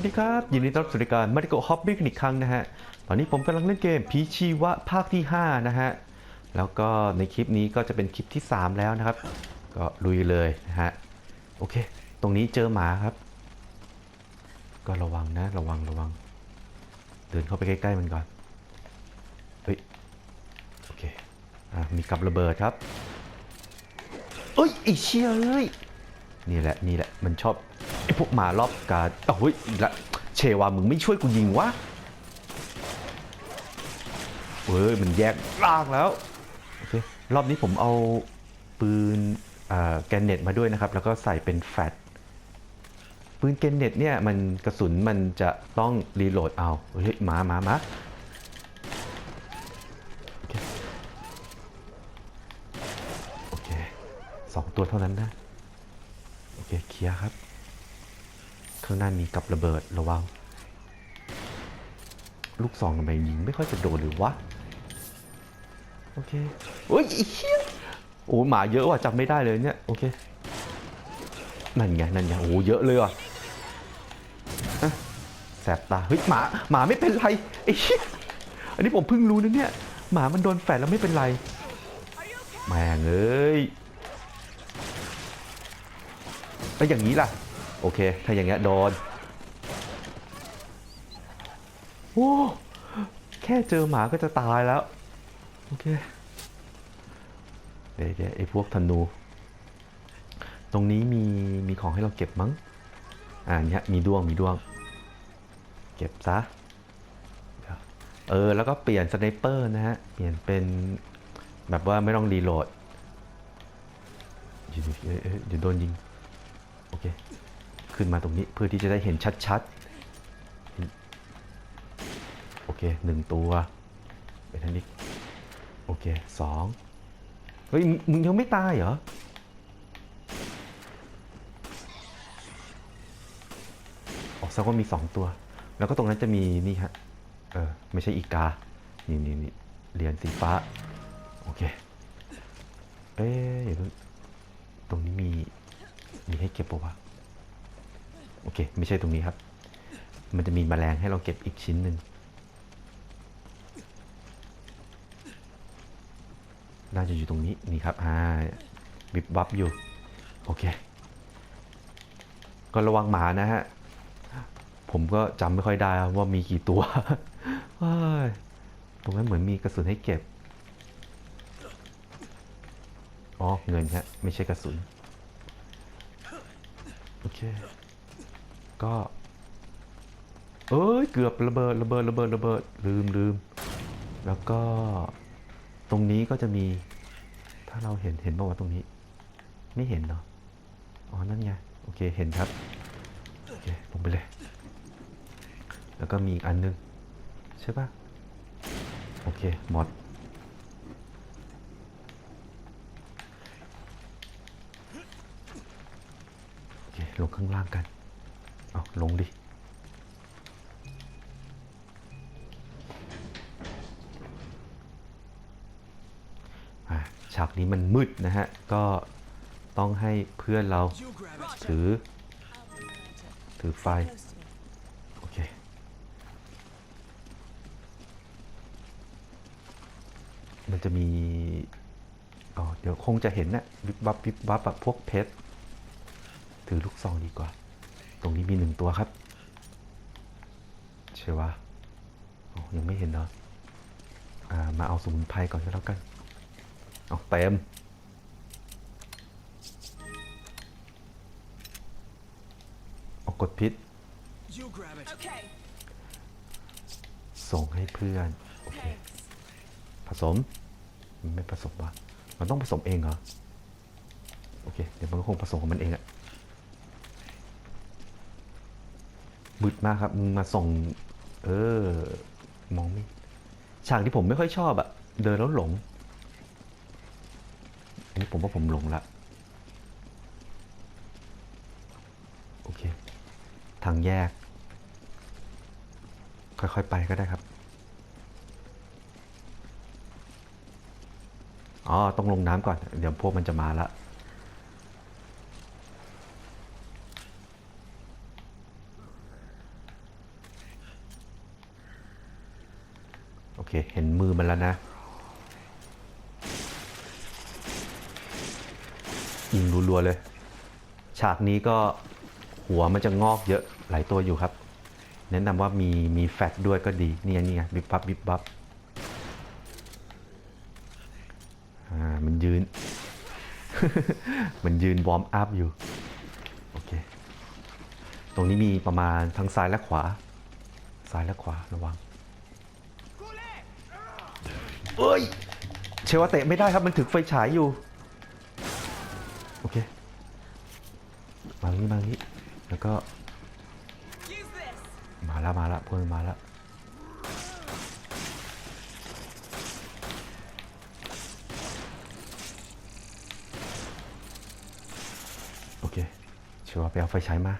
วัสดีครับ ยินดีต้อนรับสู่รายการมาริโกฮอบบี้กันอีกครั้งนะฮะ ตอนนี้ผมกำลังเล่นเกมผีชีวะภาคที่ 5 นะฮะ แล้วก็ในคลิปนี้ก็จะเป็นคลิปที่ 3 แล้วนะครับ ก็ลุยเลยนะฮะ โอเค ตรงนี้เจอหมาครับ ก็ระวังนะ ระวังระวัง เดินเข้าไปใกล้ๆมันก่อน เฮ้ย โอเค อะมีกับระเบิดครับเอ้ยไอเชี่ยเอ้ยนี่แหละนี่แหละมันชอบ ไอ้พวกหมารอบกาดอ้าเฮ้ยอีกละเชวามึงไม่ช่วยกูยิงวะเฮ้ยมันแยกล่างแล้วโอเครอบนี้ผมเอาปืนแกนเน็ตมาด้วยนะครับ แล้วก็ใส่เป็นแฟลชปืนแกนเน็ตเนี่ยมันกระสุนมันจะต้องรีโหลดเอาเฮ้ยหมาหมาหมาโอเคโอเคสองตัวเท่านั้นนะ โอเคเคลียร์ครับ ข้างหน้ามีกับระเบิดระวังลูกซองทำไมยิงไม่ค่อยจะโดนหรือวะ โอเคโอ้ยไอ้เหี้ยโอ้หมาเยอะว่ะจำไม่ได้เลยเนี่ย โอเค นั่นไง นั่นไง โอ้เยอะเลยว่ะอะแสบตา เฮ้ย หมา หมาไม่เป็นไรไอ้เหี้ยอันนี้ผมเพิ่งรู้นะเนี่ย หมามันโดนแฝดแล้วไม่เป็นไร แม่งเอ้ยแล้วอย่างนี้ล่ะ โอเค ถ้าอย่างเงี้ยโดนโอ้แค่เจอหมาก็จะตายแล้ว โอเค เดี๋ยวไอ้พวกธนู ตรงนี้มีมีของให้เราเก็บมั้ง อ่าเนี้ยมีดวงมีดวง เก็บซะ เออ แล้วก็เปลี่ยนสไนเปอร์นะฮะ เปลี่ยนเป็นแบบว่าไม่ต้องรีโหลดอยเดี๋ยวโดนยิง โอเค ขึ้นมาตรงนี้เพื่อที่จะได้เห็นชัดๆ โอเคหนึ่งตัวเป็นทันนี้ โอเคสองเฮ้ย มึงยังไม่ตายเหรอ ออกซะว่ามีสองตัว แล้วก็ตรงนั้นจะมีนี่ฮะ เออ ไม่ใช่อีกา นี่นี่นี่เหรียญสีฟ้า โอเค เอ๊ะเดี๋ยวตรงนี้มี มีให้เก็บปะวะ โอเค ไม่ใช่ตรงนี้ครับ มันจะมีแมลงให้เราเก็บอีกชิ้นหนึ่งน่าจะอยู่ตรงนี้นี่ครับอ่าบิบวับอยู่ โอเค ก็ระวังหมานะฮะ ผมก็จำไม่ค่อยได้ว่ามีกี่ตัวตรงนั้นเหมือนมีกระสุนให้เก็บ อ๋อ เงินฮะ ไม่ใช่กระสุน โอเค ก็ เอ้ย เกือบระเบิดระเบิดระเบิดระเบิดลืมลืม แล้วก็ตรงนี้ก็จะมี ถ้าเราเห็นเห็นป่าวะตรงนี้ ไม่เห็นเนาะอ๋อ นั่นไง โอเค เห็นครับ โอเค ลงไปเลย แล้วก็มีอีกอันนึง ใช่ปะโอเค หมด โอเค ลงข้างล่างกัน เอาลงดิ ฉากนี้มันมืดนะฮะ ก็ต้องให้เพื่อนเราถือ ถือไฟ โอเค มันจะมีเดี๋ยวคงจะเห็นนะวิบวับวิบวับแบบพวกเพชรถือลูกซองดีกว่า ตรงนี้มีหนึ่งตัวครับเชื่อว่าอ๋อยังไม่เห็นเนาะอ่ามาเอาสมุนไพรก่อนก็แล้วกัน เอาเต็ม เอากดพิษ You grab it. Okay. ส่งให้เพื่อน โอเค ผสมมันไม่ผสมวะมันต้องผสมเองเหรอ โอเค เดี๋ยวมันก็คงผสมของมันเองอะ มืดมากครับมึงมาส่งเออ มองไม่ฉากที่ผมไม่ค่อยชอบอะเดินแล้วหลง อันนี้ผมว่าผมหลงละโอเค ทางแยก ค่อยๆไปก็ได้ครับอ๋อต้องลงน้ำก่อน เดี๋ยวพวกมันจะมาละ เค เห็นมือมันแล้วนะ ยิงรัวๆเลย ฉากนี้ก็หัวมันจะงอกเยอะหลายตัวอยู่ครับ แนะนำว่ามีมีแฟตด้วยก็ดีนี่ไงนี่ไงบิบบับบิบบับอ่ามันยืน มันยืนวอร์มอัพอยู่ โอเค ตรงนี้มีประมาณทั้งซ้ายและขวา ซ้ายและขวาระวัง เอ้ยเชว่าเตะไม่ได้ครับมันถึกไฟฉายอยู่ โอเคมางนี้มางนี้แล้วก็มาล้วมาล้วพวกมันมาล้วโอเคเชื่อว่าไปเอาไฟฉายมา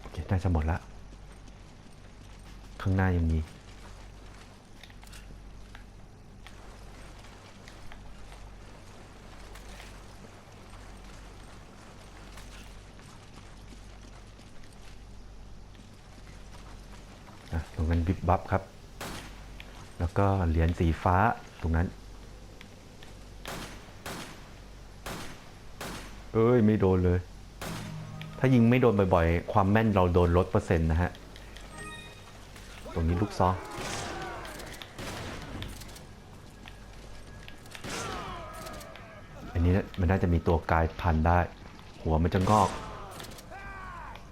โอเคน่าจะหมดละ ข้างหน้ายังมีตรงนั้นบิบบับครับ แล้วก็เหรียญสีฟ้าตรงนั้น เอ้ย ไม่โดนเลย ถ้ายิงไม่โดนบ่อยๆ ความแม่นเราโดนลดเปอร์เซ็นต์นะฮะ ตรงนี้ลูกซองอันนี้มันน่าจะมีตัวกายพันได้ หัวมันจะงอก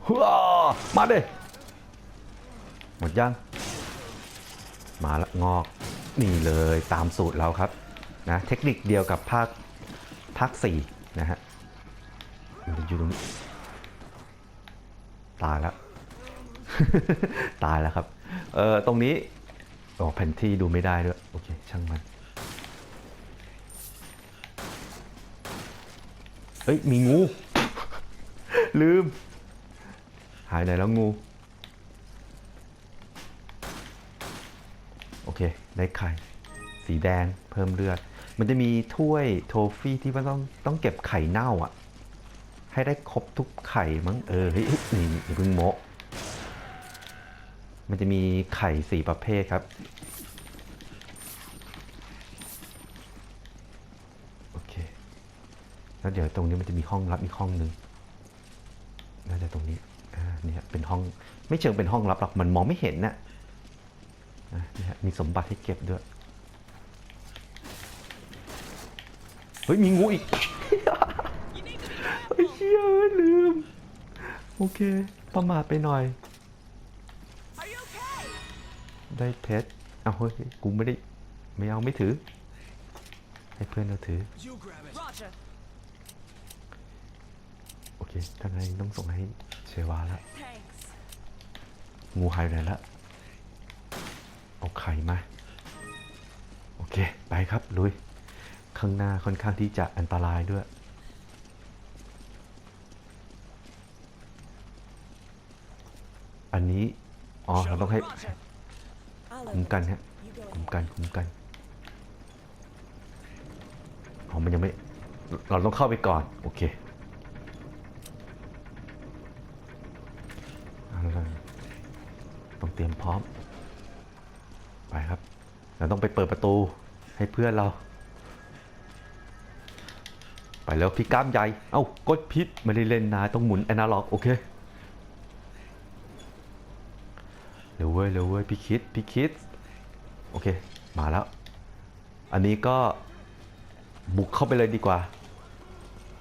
ฮัมาเด้หมดยัง มาละงอกนี่เลยตามสูตรเราครับนะเทคนิคเดียวกับภาคภาคสี่นะฮะมันอยู่ตรงนี้ตายแล้ว ตายแล้วครับ เออตรงนี้โอ้แผนที่ดูไม่ได้ด้วย โอเค ช่างมัน เฮ้ย มีงู ลืม หายไหนแล้วงู โอเค ได้ไข่ สีแดงเพิ่มเลือด มันจะมีถ้วยโทฟี่ที่ว่าต้องต้องเก็บไข่เน่าอะ ให้ได้ครบทุกไข่มั้งเออ เฮ้ยเฮ้ยนี่นี่อย่าเพิ่งโมะ มันจะมีไข่สี่ประเภทครับ โอเค แล้วเดี๋ยวตรงนี้มันจะมีห้องลับอีกห้องหนึ่งน่าจะตรงนี้ อ่าเนี่ยเป็นห้อง ไม่เชิงเป็นห้องลับหรอก มันมองไม่เห็นน่ะอะนี่ฮะมีสมบัติให้เก็บด้วย เฮ้ย มีงูอีกเฮ้ยเชี่ยลืม โอเค ประมาทไปหน่อย ได้เพชรเอาเฮ้ยกูไม่ได้ไม่เอาไม่ถือ ให้เพื่อนเราถือ You grab it. Roger. โอเคถ้างั้นต้องส่งให้เชวาละ Thanks. งูหายไปไหนละเอาไข่มา โอเค ไปครับ ลุย ข้างหน้าค่อนข้างที่จะอันตรายด้วยอันนี้ อ๋อ เราต้องให้ Roger. I'll คุ้มกันฮะคุ้มกันคุ้มกันอ๋อมันยังไม่ เราต้องเข้าไปก่อน โอเคต้องเตรียมพร้อม ไปครับ เราต้องไปเปิดประตูให้เพื่อนเรา ไปแล้วพี่ก้ามใหญ่ เอ้ากดพิษไม่ได้เล่นนายต้องหมุนแอนาล็อก โอเค เว้ยเร็วเว้ยพี่คิดพี่คิดโอเค มาแล้ว อันนี้ก็บุกเข้าไปเลยดีกว่า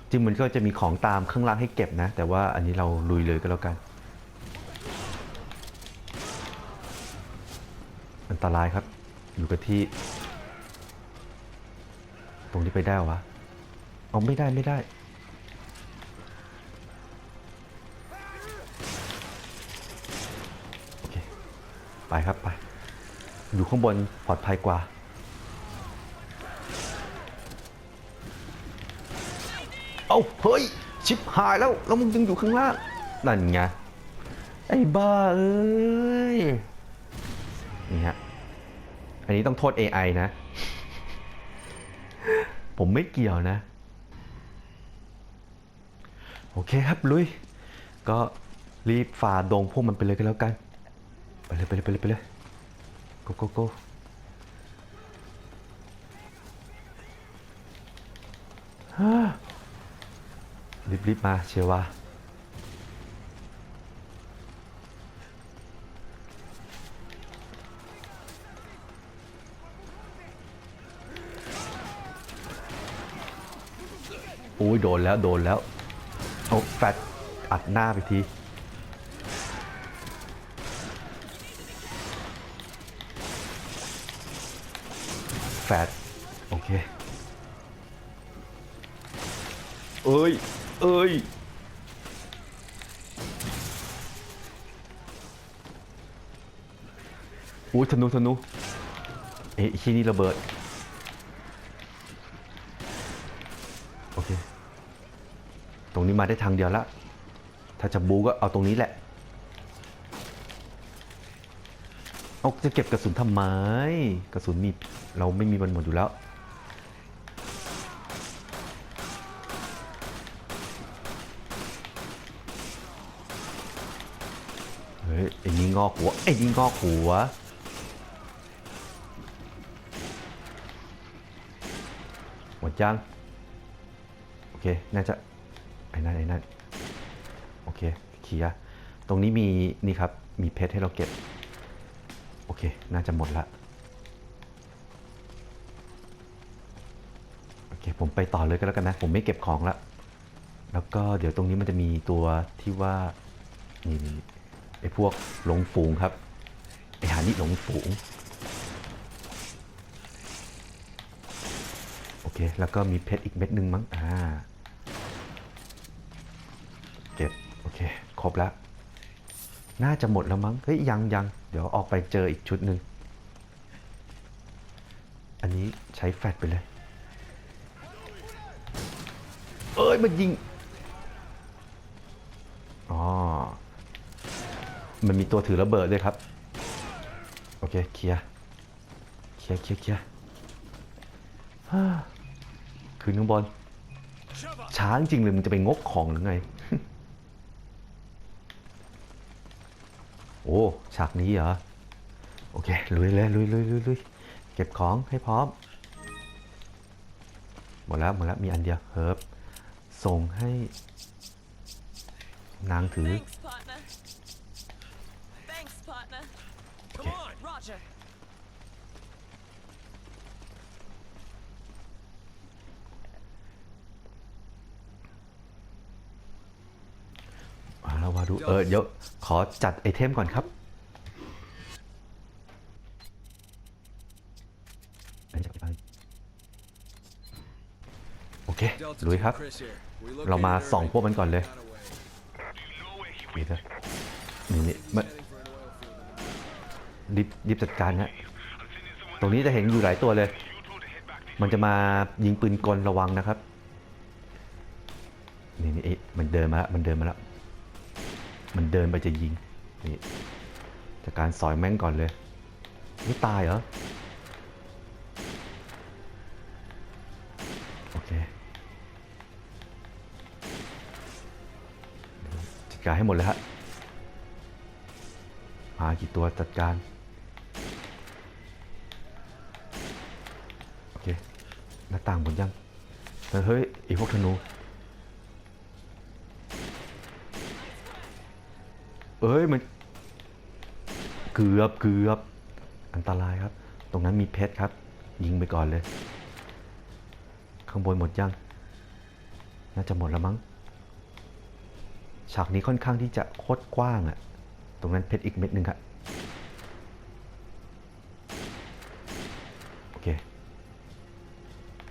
จริงมันก็จะมีของตามข้างล่างให้เก็บนะ แต่ว่าอันนี้เราลุยเลยก็แล้วกัน อันตรายครับ อยู่กับที่ ตรงนี้ไปได้วะ เอาไม่ได้ไม่ได้ โอเค ไปครับไป อยู่ข้างบนปลอดภัยกว่า เอาเฮ้ย ชิบหายแล้ว แล้วมึงยังอยู่ข้างล่าง นั่นไง ไอ้บ้าเอ้ย นี่ฮะ อันนี้ต้องโทษ AI นะ ผมไม่เกี่ยวนะ โอเคครับลุย ก็รีบฝ่าดงพวกมันไปเลยก็แล้วกัน ไปเลยไปเลยไปเลยไปเลย go go go ฮ่ารีบรีบมาเชียวว่าอุ้ยโดนแล้วโดนแล้วโอ้แฟดอัดหน้าไปที ดโอเค เอ้ย เอ้ยอุ้ยธนูธนู เอ๊ะที่นี่ระเบิด โอเค ตรงนี้มาได้ทางเดียวละ ถ้าจะบูก็เอาตรงนี้แหละ เอาจะเก็บกระสุนทำไม กระสุนมี เราไม่มีมันหมดอยู่แล้ว เฮ้ยไอ้นี่งอกหัวไอ้นี่งอกหัวหมดยัง โอเค น่าจะ ไอ้นั่นไอ้นั่นโอเคเคลียตรงนี้มี นี่ครับ มีเพชรให้เราเก็บ โอเค น่าจะหมดละ โอเค ผมไปต่อเลยก็แล้วกันนะ ผมไม่เก็บของละแล้วก็เดี๋ยวตรงนี้มันจะมีตัวที่ว่านี่ไอ้พวกหลงฝูงครับไอ้หานี่หลงฝูงโอเค แล้วก็มีเพชรอีกเม็ดหนึ่งมั้งอ่าเก็บโอเค ครบแล้ว น่าจะหมดแล้วมั้งเฮ้ยยังยังเดี๋ยวออกไปเจออีกชุดหนึ่งอันนี้ใช้แฟลชไปเลย เอ้ยมันยิงอ๋อมันมีตัวถือระเบิดด้วยครับ โอเคเคลียร์เคลียร์เคลียร์เคลียร์ฮ่าขึ้นข้างบนช้าจริงเลยมันจะไปงกของหรือไง โอ้ฉากนี้เหรอ โอเค ลุยเลยลุยลุยลุยลุยเก็บของให้พร้อม หมดแล้วหมดแล้วมีอันเดียวเฮิร์บ ส่งให้นางถือ Thanks, partner. Thanks, partner. Come on! Roger. อ่าแล้ววาดูเออเดี๋ยวขอจัดไอเทมก่อนครับ โอเค Delta ลุยครับ เรามาส่องพวกมันก่อนเลยนี่เถอะนี่นี่มา Heading for an oil field. รีบรีบจัดการฮะตรงนี้จะเห็นอยู่หลายตัวเลย มันจะมายิงปืนกลระวังนะครับ นี่นี่มันเดินมาแล้วมันเดินมาแล้ว มันเดินไปจะยิง นี่จัดการสอยแม่งก่อนเลยไม่ตายเหรอ การให้หมดเลยฮะมากี่ตัวจัดการโอเคหน้าต่างหมดยังเฮ้ยเฮ้ยไอพวกธนูเอ้ยมันเกือบเกือบอันตรายครับ ตรงนั้นมีเพชรครับ ยิงไปก่อนเลย ข้างบนหมดยัง น่าจะหมดแล้วมั้ง ฉากนี้ค่อนข้างที่จะโคตรกว้างอะตรงนั้นเพชรอีกเม็ดหนึ่งครับโอเค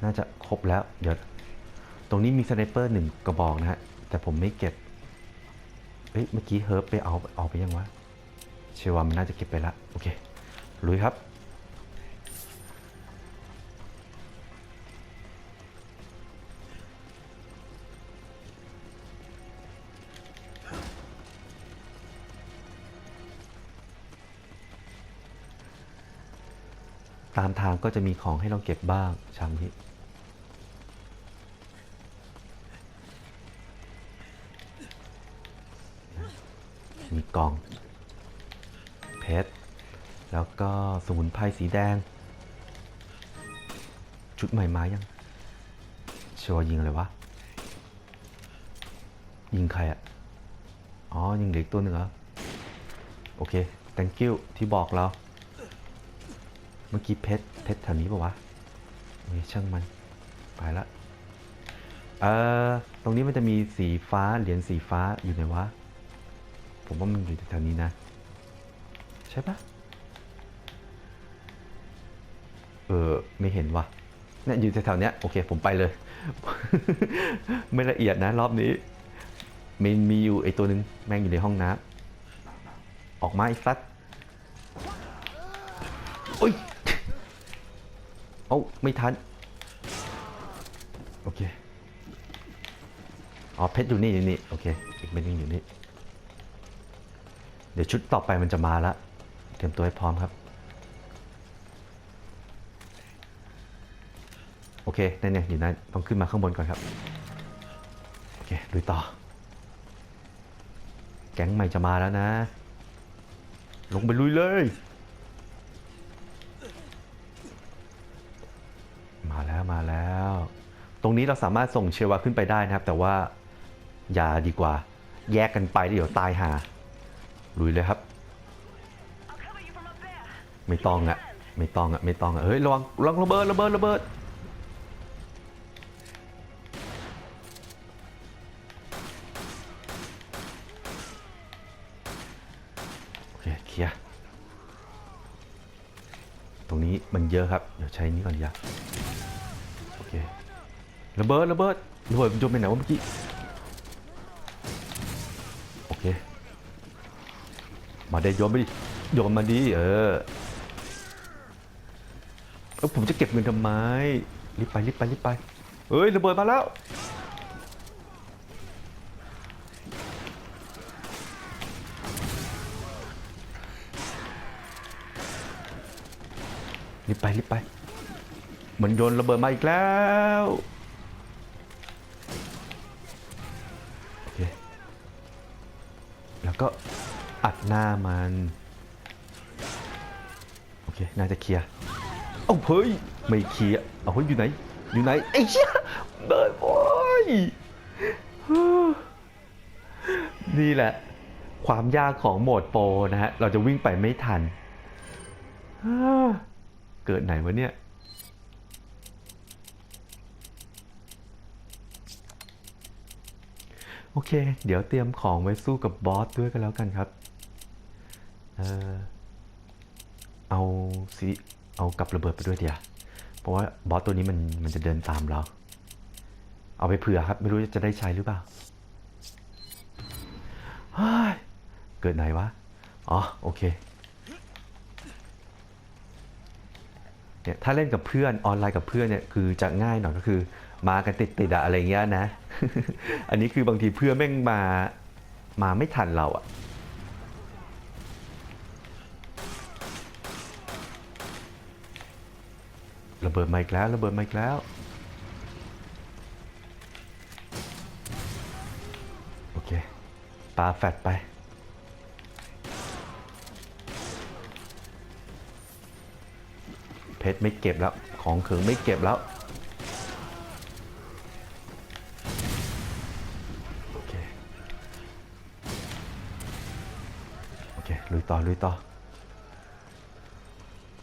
น่าจะครบแล้ว เดี๋ยว ตรงนี้มีสไนเปอร์หนึ่งกระบอกนะฮะ แต่ผมไม่เก็บ เฮ้ย เมื่อกี้เฮิร์บไปเอาเอาไปยังวะ เชื่อว่ามันน่าจะเก็บไปละ โอเค ลุยครับ ตามทางก็จะมีของให้เราเก็บบ้างชามนี้มีกล่อง เพชร แล้วก็สมุนไพรสีแดง ชุดใหม่มายังชัวร์ยิงอะไรวะ ยิงใครอะอ๋อ ยิงเหล็กตัวหนึ่งเหรอ โอเค thank you ที่บอกเรา เมื่อกี้เพชรเพชรแถวนี้ปะวะโอเคช่างมัน ไปละ เอ่อ ตรงนี้มันจะมีสีฟ้า เหรียญสีฟ้าอยู่ไหนวะ ผมว่ามันอยู่แถวๆนี้นะ ใช่ปะเออ ไม่เห็นวะเนี่ยอยู่แถวๆเนี้ยโอเค ผมไปเลย ไม่ละเอียดนะ รอบนี้มีมีอยู่ไอตัวหนึ่งแม่งอยู่ในห้องน้ำออกมาไอ้สัตว์โอ้ย อ้าไม่ทัน โอเค อ๋อเพชรอยู่นี่อยู่นี่ โอเคอีกเม็ดนึงอยู่นี่ เดี๋ยวชุดต่อไปมันจะมาละเตรียมตัวให้พร้อมครับ โอเคนั่นเนี่ยอยู่นั่นต้องขึ้นมาข้างบนก่อนครับ โอเคลุยต่อ แก๊งใหม่จะมาแล้วนะ ลงไปลุยเลย รงนี้เราสามารถส่งเชวาขึ้นไปได้นะครับ แต่ว่าอย่าดีกว่า แยกกันไปเดี๋ยวตายหาลุยเลยครับ ไม่ต้องอะไม่ต้องอะไม่ต้องอะเฮ้ยระวังระวังระเบิดระเบิดระเบิดโอเคเคลียร์ตรงนี้มันเยอะครับ เดี๋ยวใช้นี้ก่อนดีกว่าโอเค ระเบิดระเบิดระเบิดมันโยนไปไหนวะเมื่อกี้โอเคมาได้โยนไปดิโยนมาดิเออเอ้าผมจะเก็บเงินทำไมรีบไปรีบไปรีบไปเฮ้ยระเบิดมาแล้วรีบไปรีบไปมันโยนระเบิดมาอีกแล้ว โอเค แล้ว ก็อัดหน้ามัน โอเค น่าจะเคลียร์เอ้าเฮ้ย ไม่เคลียร์เอาเฮ้ยอยู่ไหน อยู่ไหนไอ้เชี่ยเดินโอ้ยนี่แหละ ความยากของโหมดโปรนะฮะ เราจะวิ่งไปไม่ทัน เกิดไหนวะเนี่ย โอเค เดี๋ยวเตรียมของไว้สู้กับบอสด้วยกันแล้วกันครับ เออเอาสิเอากับระเบิดไปด้วยเดียวเพราะว่าบอสตัวนี้มันมันจะเดินตามเรา เอาไปเผื่อครับ ไม่รู้จะได้ใช้หรือเปล่าเฮ้ยเกิดไหนวะ อ๋อ โอเค เนี่ย ถ้าเล่นกับเพื่อนออนไลน์กับเพื่อนเนี่ย คือจะง่ายหน่อยก็คือ มากันติดติดๆอะอะไรเงี้ยนะ อันนี้คือบางทีเพื่อนแม่งมา มาไม่ทันเราอะระเบิดมาอีกแล้วระเบิดมาอีกแล้ว โอเคปาแฟดไป เพชรไม่เก็บแล้ว ของเขิงไม่เก็บแล้ว ต่อลุยต่อ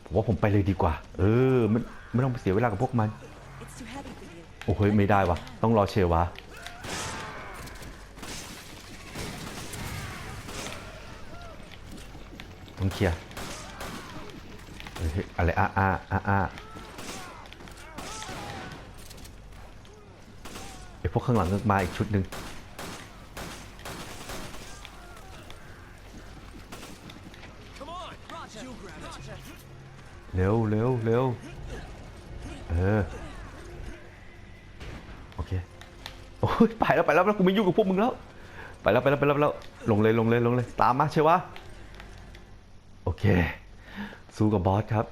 ผมว่าผมไปเลยดีกว่า เออไม่ไม่ต้องไปเสียเวลากับพวกมัน โอ้โหไม่ได้วะต้องรอเชวะต้องเคลียร์อะไรอ้าอ้าอ้าอ้าไอพวกข้างหลังมาอีกชุดหนึ่ง Come on. Roger. You grab it. เร็วเร็วเร็วเออ โอเค โอ้ยไปแล้วไปแล้วแล้วกูไม่ยุ่งกับพวกมึงแล้ว ไปแล้วไปแล้วไปแล้วไปแล้วลงเลยลงเลยลงเลย ตามมาเชียววะโอเค สู้กับบอสครับ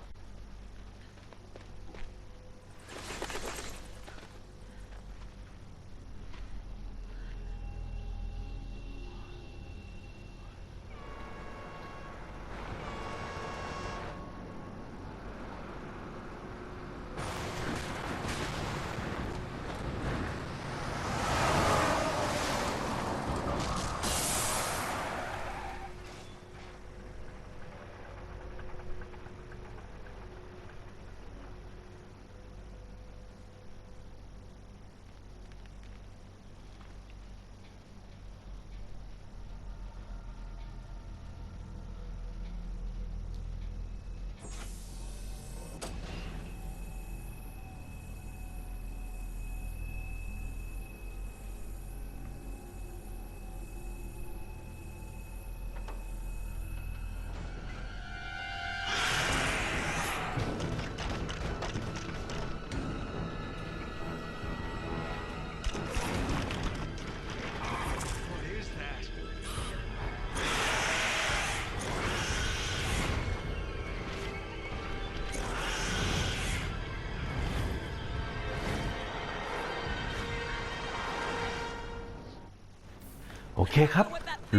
เคครับ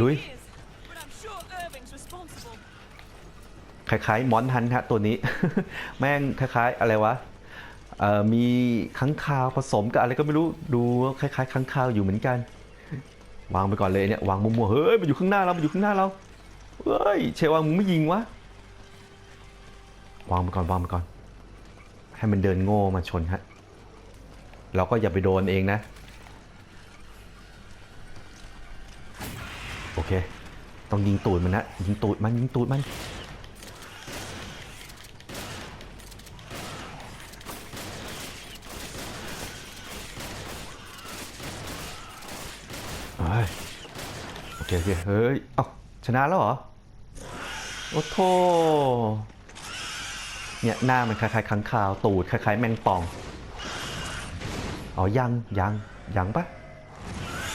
ลุย คล้ายๆมอนฮันฮะตัวนี้ แม่งคล้ายๆ อะไรวะมีค้างคาวผสมกับอะไรก็ไม่รู้ดูคล้ายๆค้างคาวอยู่เหมือนกัน วางไปก่อนเลยเนี่ยวางมัวๆเฮ้ยมันอยู่ข้างหน้าเรามันอยู่ข้างหน้าเราเฮ้ยเชวางมึงไม่ยิงวะวางไปก่อนวางไปก่อน ให้มันเดินโง่มาชนฮะเราก็อย่าไปโดนเองนะ โอเค ต้องยิงตูดมันนะ ยิงตูดมัน ยิงตูดมันเฮ้ยโอเคโอเคเฮ้ย เอ้า ชนะแล้วเหรอ โอ้โทเนี่ยหน้ามันคล้ายๆค้างคาว ตูดคล้ายๆแมงป่อง อ๋อ ยัง ยัง ยังปะ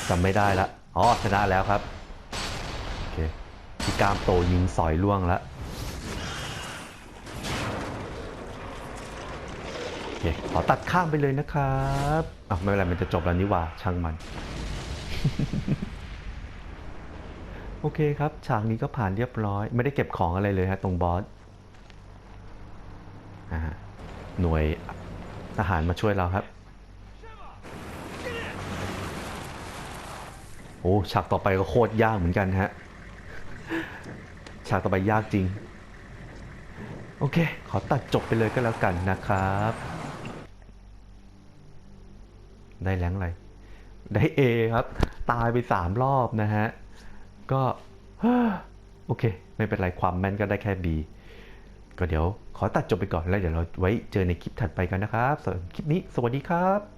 จำไม่ได้ละ อ๋อ ชนะแล้วครับ ตามโตยิงสอยล่วงแล้วโอเคขอตัดข้างไปเลยนะครับอะไม่เป็นไรมันจะจบแล้วนี่ว่าช่างมัน โอเคครับ ฉากนี้ก็ผ่านเรียบร้อย ไม่ได้เก็บของอะไรเลยฮะตรงบอสหน่วยทหารมาช่วยเราครับโอ้ฉากต่อไปก็โคตรยากเหมือนกันฮะ ฉากต่อไปยากจริง โอเค ขอตัดจบไปเลยก็แล้วกันนะครับ ได้แรงอะไร ได้ A ครับ ตายไป3รอบนะฮะ ก็โอเค ไม่เป็นไรความแม่นก็ได้แค่ B ก็เดี๋ยวขอตัดจบไปก่อนแล้วเดี๋ยวเราไว้เจอในคลิปถัดไปกันนะครับสำหรับคลิปนี้สวัสดีครับ